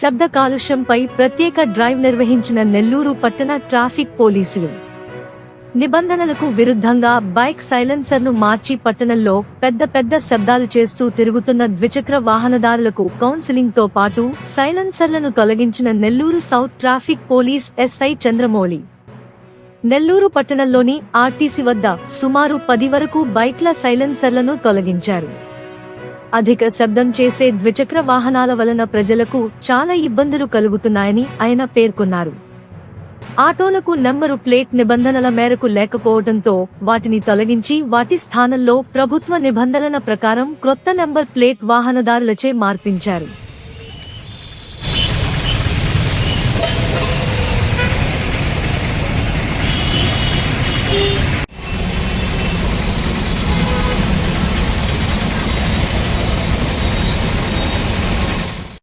శబ్ద కాలుష్యంపై ప్రత్యేక డ్రైవ్ నిర్వహించిన నెల్లూరు పట్టణ ట్రాఫిక్ పోలీసులు. నిబంధనలకు విరుద్ధంగా బైక్ సైలెన్సర్ను మార్చి పట్టణంలో పెద్ద పెద్ద శబ్దాలు చేస్తూ తిరుగుతున్న ద్విచక్ర వాహనదారులకు కౌన్సిలింగ్తో పాటు సైలెన్సర్లను తొలగించిన Nellore south traffic police SI Chandramouli. Nellore పట్టణంలోని ఆర్టీసీ వద్ద సుమారు పది వరకు బైక్ల సైలెన్సర్లను తొలగించారు. అధిక శబ్దం చేసే ద్విచక్ర వాహనాల వలన ప్రజలకు చాలా ఇబ్బందులు కలుగుతున్నాయని ఆయన పేర్కొన్నారు. ఆటోలకు నెంబరు ప్లేట్ నిబంధనల మేరకు లేకపోవడంతో వాటిని తొలగించి వాటి స్థానంలో ప్రభుత్వ నిబంధనల ప్రకారం క్రొత్త నెంబర్ ప్లేట్ వాహనదారులచే మార్పించారు.